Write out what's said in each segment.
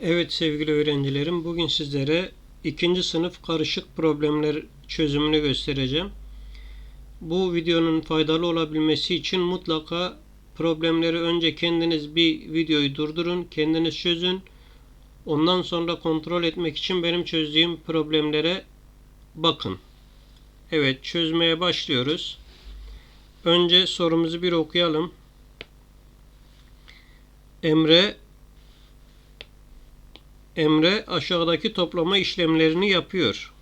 Evet sevgili öğrencilerim, bugün sizlere ikinci sınıf karışık problemler çözümünü göstereceğim. Bu videonun faydalı olabilmesi için mutlaka problemleri önce kendiniz bir videoyu durdurun, kendiniz çözün. Ondan sonra kontrol etmek için benim çözdüğüm problemlere bakın. Evet, çözmeye başlıyoruz. Önce sorumuzu bir okuyalım. Emre Emre aşağıdaki toplama işlemlerini yapıyor.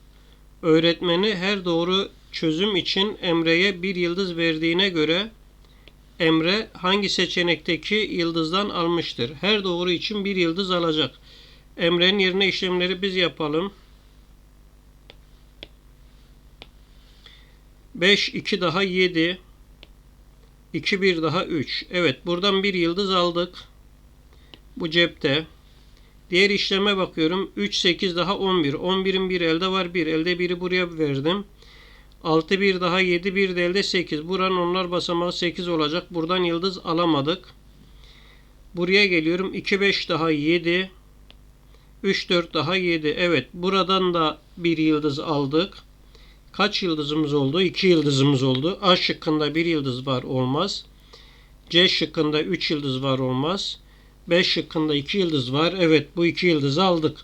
Öğretmeni her doğru çözüm için Emre'ye bir yıldız verdiğine göre Emre hangi seçenekteki yıldızdan almıştır? Her doğru için bir yıldız alacak. Emre'nin yerine işlemleri biz yapalım. 5, 2 daha 7. 2, 1 daha 3. Evet buradan bir yıldız aldık. Bu cepte. Diğer işleme bakıyorum. 3, 8 daha 11. 11'in bir elde var 1. Elde 1'i buraya verdim. 6, 1 daha 7, 1 de elde 8. Buranın onlar basamağı 8 olacak. Buradan yıldız alamadık. Buraya geliyorum. 2, 5 daha 7. 3, 4 daha 7. Evet buradan da bir yıldız aldık. Kaç yıldızımız oldu? 2 yıldızımız oldu. A şıkkında bir yıldız var olmaz. C şıkkında 3 yıldız var olmaz. 5 şıkkında 2 yıldız var. Evet bu 2 yıldızı aldık.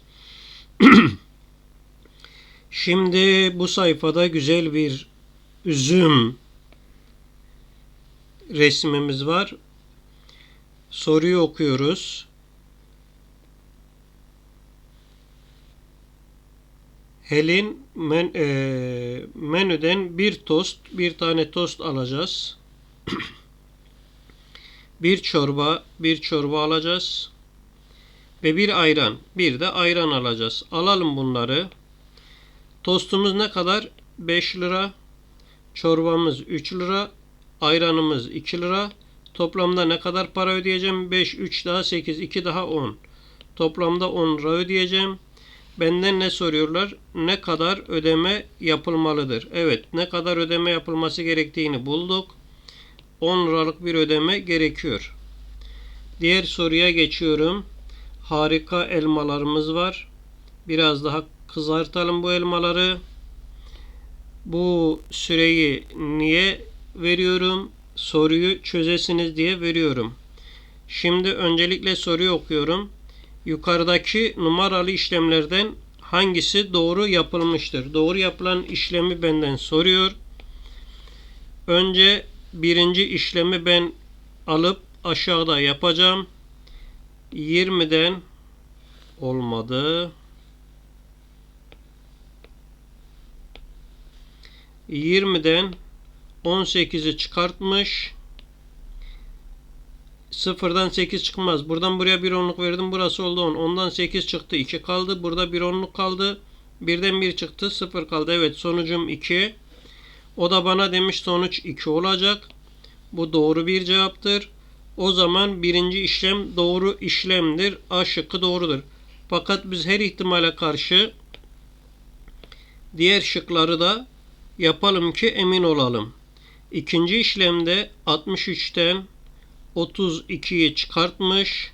Şimdi bu sayfada güzel bir üzüm resmimiz var. Soruyu okuyoruz. Helin men, e, menüden bir tost, bir tane tost alacağız. bir çorba, bir çorba alacağız. Ve bir ayran, bir de ayran alacağız. Alalım bunları. Tostumuz ne kadar? 5 lira. Çorbamız 3 lira. Ayranımız 2 lira. Toplamda ne kadar para ödeyeceğim? 5, 3 daha 8, 2 daha 10. Toplamda 10 lira ödeyeceğim. Benden ne soruyorlar? Ne kadar ödeme yapılmalıdır? Evet, ne kadar ödeme yapılması gerektiğini bulduk. 10 liralık bir ödeme gerekiyor. Diğer soruya geçiyorum. Harika elmalarımız var. Biraz daha kızartalım bu elmaları. Bu süreyi niye veriyorum? Soruyu çözesiniz diye veriyorum. Şimdi öncelikle soruyu okuyorum. Yukarıdaki numaralı işlemlerden hangisi doğru yapılmıştır? Doğru yapılan işlemi benden soruyor. Önce birinci işlemi ben alıp aşağıda yapacağım. 20'den olmadı. 20'den 18'i çıkartmış. Sıfırdan 8 çıkmaz. Buradan buraya bir onluk verdim. Burası oldu 10. Ondan 8 çıktı. 2 kaldı. Burada bir onluk kaldı. Birden 1 çıktı. 0 kaldı. Evet sonucum 2. O da bana demiş sonuç 2 olacak. Bu doğru bir cevaptır. O zaman birinci işlem doğru işlemdir. A şıkkı doğrudur. Fakat biz her ihtimale karşı diğer şıkları da yapalım ki emin olalım. İkinci işlemde 63'ten 32'yi çıkartmış.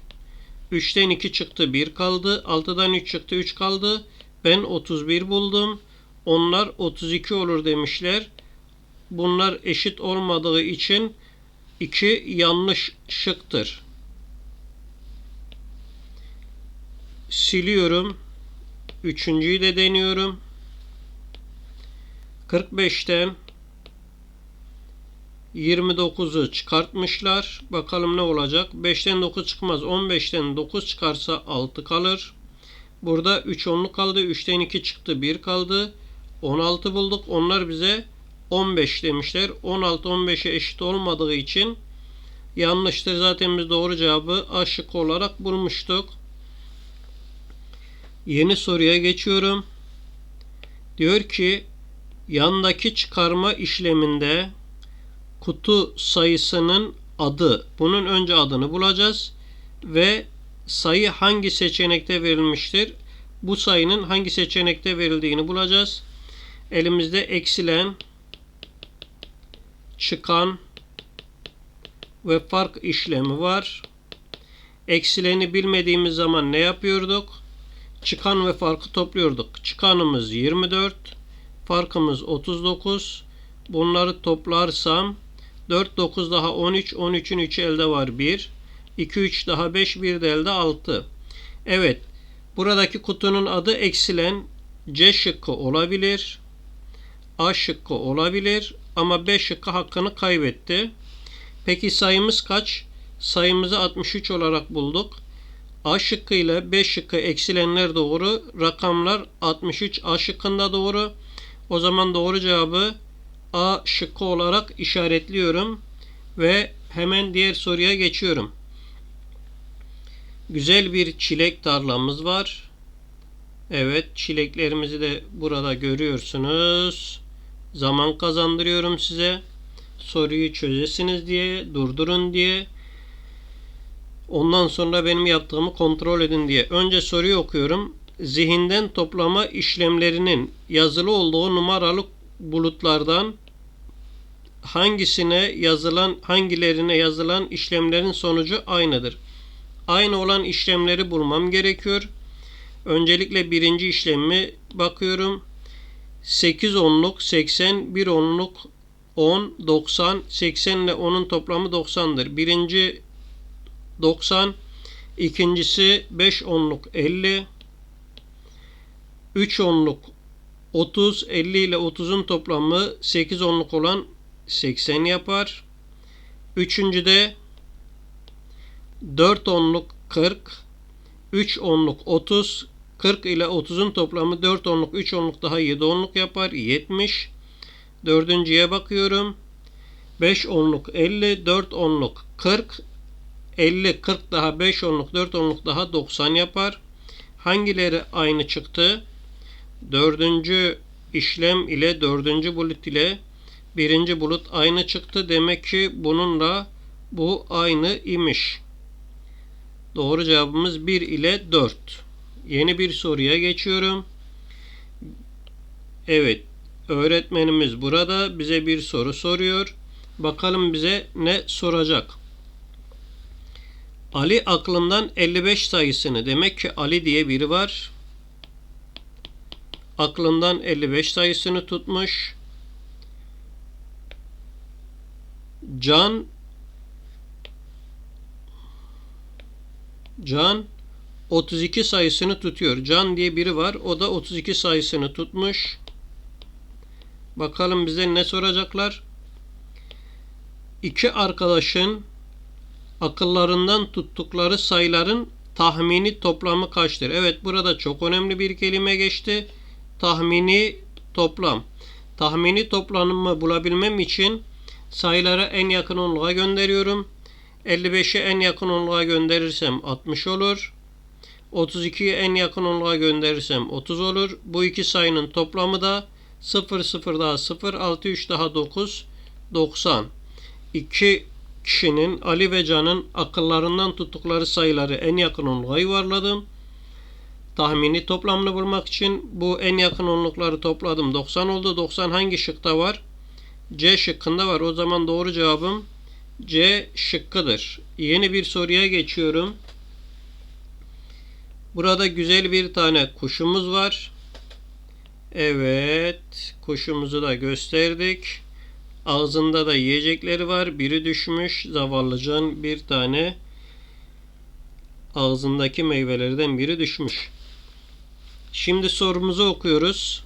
3'ten 2 çıktı 1 kaldı. 6'dan 3 çıktı 3 kaldı. Ben 31 buldum. Onlar 32 olur demişler. Bunlar eşit olmadığı için 2 yanlış şıktır. Siliyorum. Üçüncüyü de deniyorum. 45'ten 29'u çıkartmışlar. Bakalım ne olacak? 5'ten 9 çıkmaz. 15'ten 9 çıkarsa 6 kalır. Burada 3 onluk kaldı. 3'ten 2 çıktı. 1 kaldı. 16 bulduk. Onlar bize 15 demişler. 16 15'e eşit olmadığı için yanlıştır. Zaten biz doğru cevabı A şıkkı olarak bulmuştuk. Yeni soruya geçiyorum. Diyor ki yandaki çıkarma işleminde kutu sayısının adı. Bunun önce adını bulacağız ve sayı hangi seçenekte verilmiştir? Bu sayının hangi seçenekte verildiğini bulacağız. Elimizde eksilen, çıkan ve fark işlemi var. Eksileni bilmediğimiz zaman ne yapıyorduk? Çıkan ve farkı topluyorduk. Çıkanımız 24, farkımız 39. Bunları toplarsam 4 9 daha 13, 13'ün 3'ü elde var 1. 2 3 daha 5, 1 de elde 6. Evet. Buradaki kutunun adı eksilen C şıkkı olabilir. A şıkkı olabilir ama B şıkkı hakkını kaybetti. Peki sayımız kaç? Sayımızı 63 olarak bulduk. A şıkkı ile B şıkkı eksilenler doğru. Rakamlar 63 A şıkkında doğru. O zaman doğru cevabı A şıkkı olarak işaretliyorum. Ve hemen diğer soruya geçiyorum. Güzel bir çilek tarlamız var. Evet çileklerimizi de burada görüyorsunuz. Zaman kazandırıyorum size. Soruyu çözesiniz diye, durdurun diye. Ondan sonra benim yaptığımı kontrol edin diye. Önce soruyu okuyorum. Zihinden toplama işlemlerinin yazılı olduğu numaralı bulutlardan hangisine yazılan hangilerine yazılan işlemlerin sonucu aynıdır. Aynı olan işlemleri bulmam gerekiyor. Öncelikle birinci işlemi bakıyorum. 8 onluk 80, 1 onluk 10, 90, 80 ile 10'un toplamı 90'dır. Birinci 90, ikincisi 5 onluk 50, 3 onluk 30, 50 ile 30'un toplamı 8 onluk olan 80 yapar. Üçüncü de 4 onluk 40, 3 onluk 30, 40 ile 30'un toplamı 4 onluk, 3 onluk daha 7 onluk yapar. 70. Dördüncüye bakıyorum. 5 onluk 50, 4 onluk 40, 50, 40 daha 5 onluk, 4 onluk daha 90 yapar. Hangileri aynı çıktı? Dördüncü işlem ile dördüncü bulut ile birinci bulut aynı çıktı. Demek ki bununla bu aynı imiş. Doğru cevabımız 1 ile 4. Yeni bir soruya geçiyorum. Evet, öğretmenimiz burada bize bir soru soruyor. Bakalım bize ne soracak. Ali aklından 55 sayısını demek ki Ali diye biri var. Aklından 55 sayısını tutmuş. Can Can 32 sayısını tutuyor. Can diye biri var. O da 32 sayısını tutmuş. Bakalım bize ne soracaklar? İki arkadaşın akıllarından tuttukları sayıların tahmini toplamı kaçtır? Evet burada çok önemli bir kelime geçti. Tahmini toplam. Tahmini toplamı bulabilmem için sayılara en yakın onluğa gönderiyorum. 55'i en yakın onluğa gönderirsem 60 olur. 32'yi en yakın onluğa gönderirsem 30 olur. Bu iki sayının toplamı da 0 0 daha 0 6 3 daha 9 90. İki kişinin Ali ve Can'ın akıllarından tuttukları sayıları en yakın onluğa yuvarladım. Tahmini toplamını bulmak için bu en yakın onlukları topladım. 90 oldu. 90 hangi şıkta var? C şıkkında var. O zaman doğru cevabım C şıkkıdır. Yeni bir soruya geçiyorum. Burada güzel bir tane kuşumuz var. Evet, kuşumuzu da gösterdik. Ağzında da yiyecekleri var. Biri düşmüş. Zavallıcan bir tane ağzındaki meyvelerden biri düşmüş. Şimdi sorumuzu okuyoruz.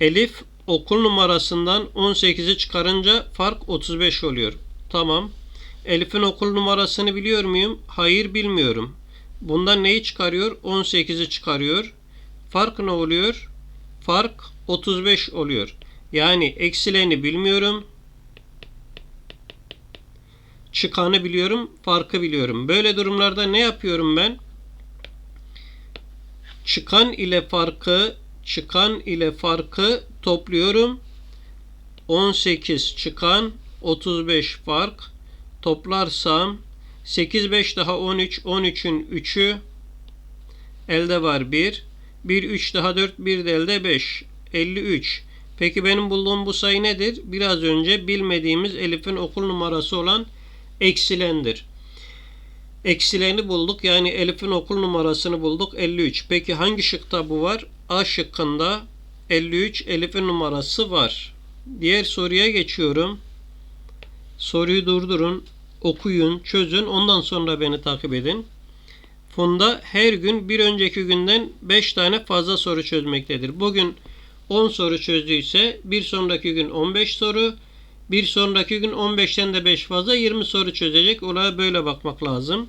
Elif okul numarasından 18'i çıkarınca fark 35 oluyor. Tamam. Elif'in okul numarasını biliyor muyum? Hayır bilmiyorum. Bundan neyi çıkarıyor? 18'i çıkarıyor. Fark ne oluyor? Fark 35 oluyor. Yani eksileni bilmiyorum. Çıkanı biliyorum. Farkı biliyorum. Böyle durumlarda ne yapıyorum ben? Çıkan ile farkı çıkan ile farkı topluyorum. 18 çıkan 35 fark toplarsam 8 5 daha 13 13'ün 3'ü elde var 1 1 3 daha 4 1 de elde 5 53 Peki benim bulduğum bu sayı nedir? Biraz önce bilmediğimiz Elif'in okul numarası olan eksilendir. Eksilerini bulduk. Yani Elif'in okul numarasını bulduk. 53. Peki hangi şıkta bu var? A şıkkında 53 Elif'in numarası var. Diğer soruya geçiyorum. Soruyu durdurun, okuyun, çözün. Ondan sonra beni takip edin. Funda her gün bir önceki günden 5 tane fazla soru çözmektedir. Bugün 10 soru çözdüyse bir sonraki gün 15 soru, bir sonraki gün 15'ten de 5 fazla 20 soru çözecek. Olaya böyle bakmak lazım.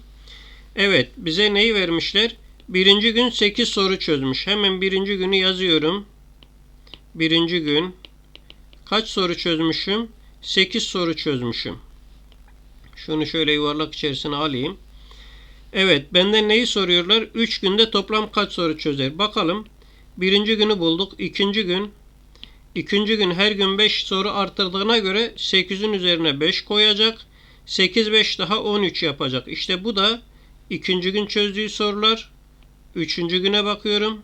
Evet bize neyi vermişler? Birinci gün 8 soru çözmüş. Hemen birinci günü yazıyorum. Birinci gün kaç soru çözmüşüm? 8 soru çözmüşüm. Şunu şöyle yuvarlak içerisine alayım. Evet benden neyi soruyorlar? 3 günde toplam kaç soru çözer? Bakalım. Birinci günü bulduk. İkinci gün. İkinci gün her gün 5 soru arttırdığına göre 8'in üzerine 5 koyacak. 8 5 daha 13 yapacak. İşte bu da ikinci gün çözdüğü sorular. Üçüncü güne bakıyorum.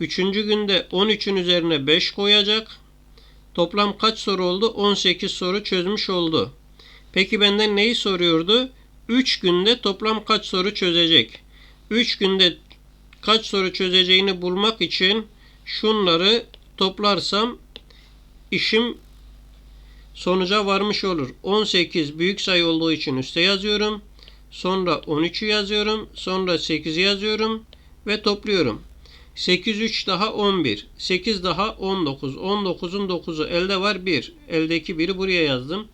Üçüncü günde 13'ün üzerine 5 koyacak. Toplam kaç soru oldu? 18 soru çözmüş oldu. Peki benden neyi soruyordu? 3 günde toplam kaç soru çözecek? 3 günde kaç soru çözeceğini bulmak için şunları toplarsam işim sonuca varmış olur. 18 büyük sayı olduğu için üste yazıyorum. Sonra 13'ü yazıyorum. Sonra 8'i yazıyorum ve topluyorum. 8 3 daha 11. 8 daha 19. 19'un 9'u elde var 1. Eldeki 1'i buraya yazdım.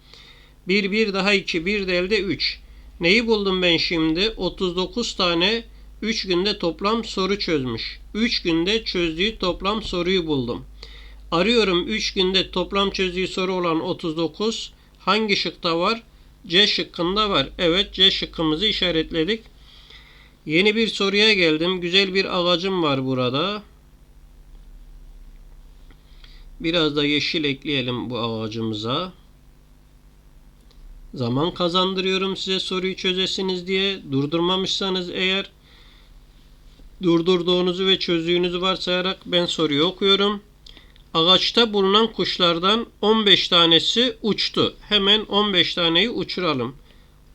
1 1 daha 2. 1 de elde 3. Neyi buldum ben şimdi? 39 tane 3 günde toplam soru çözmüş. 3 günde çözdüğü toplam soruyu buldum. Arıyorum 3 günde toplam çözdüğü soru olan 39 hangi şıkta var? C şıkkında var. Evet C şıkkımızı işaretledik. Yeni bir soruya geldim. Güzel bir ağacım var burada. Biraz da yeşil ekleyelim bu ağacımıza. Zaman kazandırıyorum size soruyu çözesiniz diye. Durdurmamışsanız eğer durdurduğunuzu ve çözdüğünüzü varsayarak ben soruyu okuyorum. Ağaçta bulunan kuşlardan 15 tanesi uçtu. Hemen 15 taneyi uçuralım.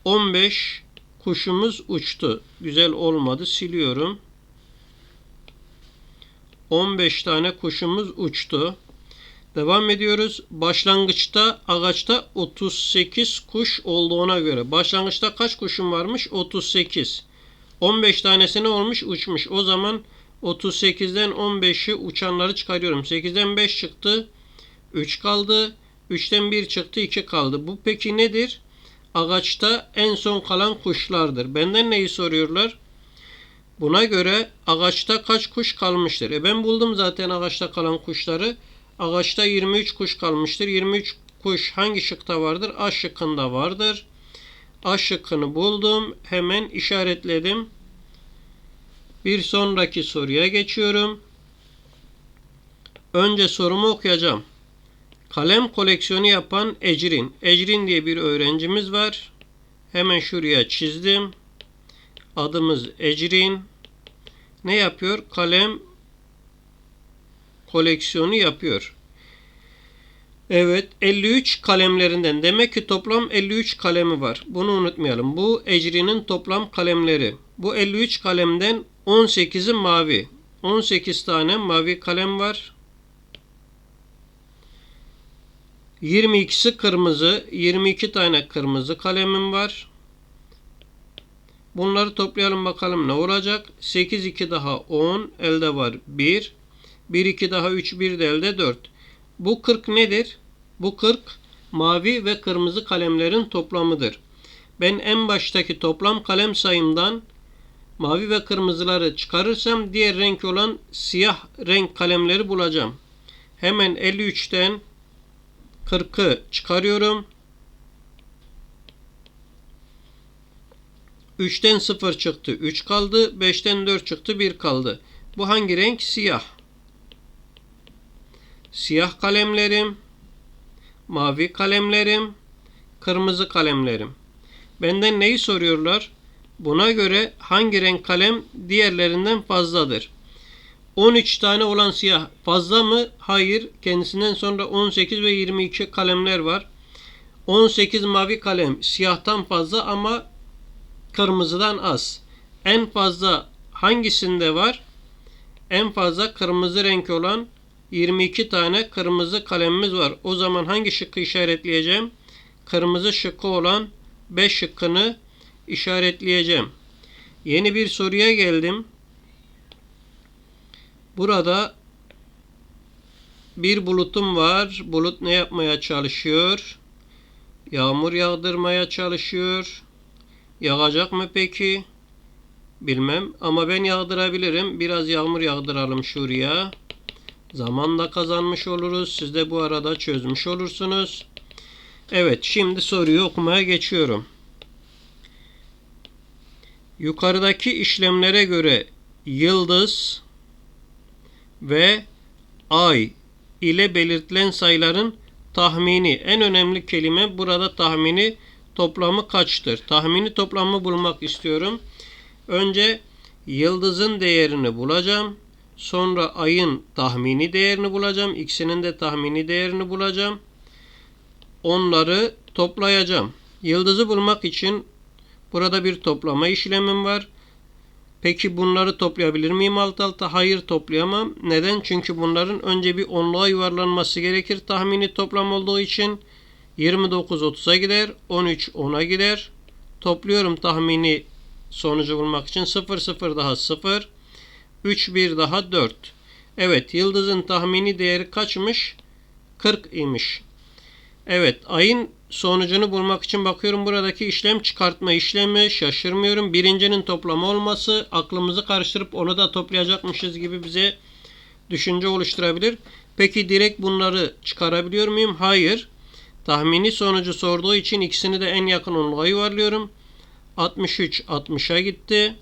15 kuşumuz uçtu. Güzel olmadı. Siliyorum. 15 tane kuşumuz uçtu. Devam ediyoruz. Başlangıçta ağaçta 38 kuş olduğuna göre. Başlangıçta kaç kuşum varmış? 38. 15 tanesi ne olmuş? Uçmuş. O zaman 38'den 15'i uçanları çıkarıyorum. 8'den 5 çıktı. 3 kaldı. 3'ten 1 çıktı. 2 kaldı. Bu peki nedir? Ağaçta en son kalan kuşlardır. Benden neyi soruyorlar? Buna göre ağaçta kaç kuş kalmıştır? E ben buldum zaten ağaçta kalan kuşları. Ağaçta 23 kuş kalmıştır. 23 kuş hangi şıkta vardır? A şıkkında vardır. A şıkkını buldum. Hemen işaretledim. Bir sonraki soruya geçiyorum. Önce sorumu okuyacağım. Kalem koleksiyonu yapan Ecrin. Ecrin diye bir öğrencimiz var. Hemen şuraya çizdim. Adımız Ecrin. Ne yapıyor? Kalem koleksiyonu yapıyor. Evet 53 kalemlerinden demek ki toplam 53 kalemi var. Bunu unutmayalım. Bu Ecrin'in toplam kalemleri. Bu 53 kalemden 18'i mavi. 18 tane mavi kalem var. 22'si kırmızı. 22 tane kırmızı kalemim var. Bunları toplayalım bakalım ne olacak. 8 2 daha 10. Elde var 1. 1 2 daha 3 1 de elde 4. Bu 40 nedir? Bu 40 mavi ve kırmızı kalemlerin toplamıdır. Ben en baştaki toplam kalem sayımdan mavi ve kırmızıları çıkarırsam diğer renk olan siyah renk kalemleri bulacağım. Hemen 53'ten 40'ı çıkarıyorum. 3'ten 0 çıktı. 3 kaldı. 5'ten 4 çıktı. 1 kaldı. Bu hangi renk? Siyah. Siyah kalemlerim. Mavi kalemlerim. Kırmızı kalemlerim. Benden neyi soruyorlar? Buna göre hangi renk kalem diğerlerinden fazladır? 13 tane olan siyah fazla mı? Hayır. Kendisinden sonra 18 ve 22 kalemler var. 18 mavi kalem siyahtan fazla ama kırmızıdan az. En fazla hangisinde var? En fazla kırmızı renk olan 22 tane kırmızı kalemimiz var. O zaman hangi şıkkı işaretleyeceğim? Kırmızı şıkkı olan 5 şıkkını işaretleyeceğim. Yeni bir soruya geldim. Burada bir bulutum var. Bulut ne yapmaya çalışıyor? Yağmur yağdırmaya çalışıyor. Yağacak mı peki? Bilmem ama ben yağdırabilirim. Biraz yağmur yağdıralım şuraya. Zaman da kazanmış oluruz. Siz de bu arada çözmüş olursunuz. Evet şimdi soruyu okumaya geçiyorum. Yukarıdaki işlemlere göre yıldız ve ay ile belirtilen sayıların tahmini en önemli kelime burada tahmini toplamı kaçtır? Tahmini toplamı bulmak istiyorum. Önce yıldızın değerini bulacağım. Sonra ayın tahmini değerini bulacağım. İkisinin de tahmini değerini bulacağım. Onları toplayacağım. Yıldızı bulmak için burada bir toplama işlemim var. Peki bunları toplayabilir miyim alt alta? Hayır toplayamam. Neden? Çünkü bunların önce bir onluğa yuvarlanması gerekir. Tahmini toplam olduğu için 29 30'a gider. 13 10'a gider. Topluyorum tahmini sonucu bulmak için 0 0 daha 0. 3 1 daha 4. Evet yıldızın tahmini değeri kaçmış? 40 imiş. Evet ayın sonucunu bulmak için bakıyorum buradaki işlem çıkartma işlemi şaşırmıyorum. Birincinin toplamı olması aklımızı karıştırıp onu da toplayacakmışız gibi bize düşünce oluşturabilir. Peki direkt bunları çıkarabiliyor muyum? Hayır. Tahmini sonucu sorduğu için ikisini de en yakın onluğa yuvarlıyorum. 63 60'a gitti.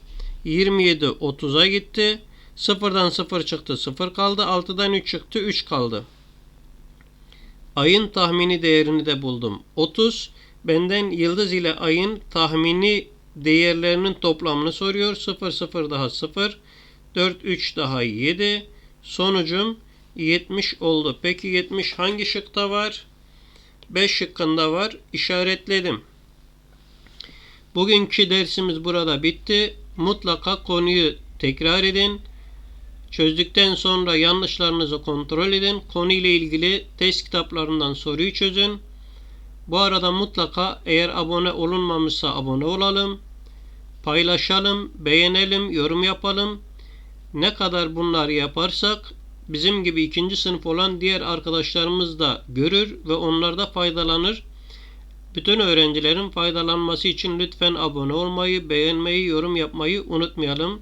27 30'a gitti. 0'dan 0 çıktı 0 kaldı. 6'dan 3 çıktı 3 kaldı. Ayın tahmini değerini de buldum. 30. Benden yıldız ile ayın tahmini değerlerinin toplamını soruyor. 0 0 daha 0. 4 3 daha 7. Sonucum 70 oldu. Peki 70 hangi şıkta var? 5 şıkkında var. İşaretledim. Bugünkü dersimiz burada bitti. Mutlaka konuyu tekrar edin. Çözdükten sonra yanlışlarınızı kontrol edin. Konuyla ilgili test kitaplarından soruyu çözün. Bu arada mutlaka eğer abone olunmamışsa abone olalım. Paylaşalım, beğenelim, yorum yapalım. Ne kadar bunları yaparsak bizim gibi ikinci sınıf olan diğer arkadaşlarımız da görür ve onlar da faydalanır. Bütün öğrencilerin faydalanması için lütfen abone olmayı, beğenmeyi, yorum yapmayı unutmayalım.